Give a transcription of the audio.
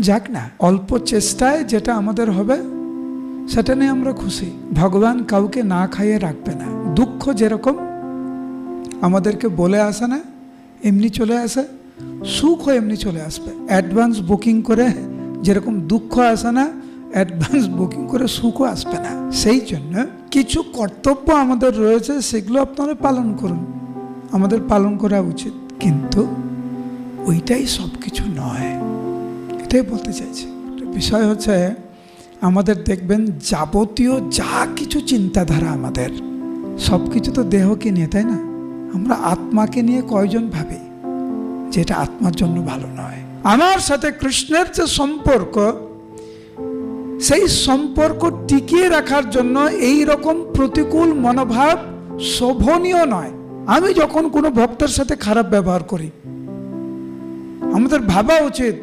যাক না, অল্প চেষ্টায় যেটা আমাদের হবে, সেটা নিয়ে আমরা খুশি। ভগবান কাউকে না খাইয়ে রাখবে না। দুঃখ যেরকম আমাদেরকে বলে আসে না, এমনি চলে আসে, সুখও এমনি চলে আসবে। অ্যাডভান্স বুকিং করে যেরকম দুঃখ আসে না, অ্যাডভান্স বুকিং করে সুখও আসবে না। সেই জন্য কিছু কর্তব্য আমাদের রয়েছে, সেগুলো আপনারা পালন করুন। আমাদের পালন করা উচিত। কিন্তু ওইটাই সব কিছু নয়। এটাই বলতে চাইছি। বিষয় হচ্ছে, আমাদের দেখবেন যাবতীয় যা কিছু চিন্তাধারা আমাদের সব কিছু তো দেহকে নিয়ে, তাই না? আমরা আত্মাকে নিয়ে কয়জন ভাবি যেটা আত্মার জন্য ভালো নয়? আমার সাথে কৃষ্ণের যে সম্পর্ক, সেই সম্পর্ক টিকিয়ে রাখার জন্য এই রকম প্রতিকূল মনোভাব শোভনীয় নয়। আমি যখন কোনো ভক্তের সাথে খারাপ ব্যবহার করি, আমাদের ভাবা উচিত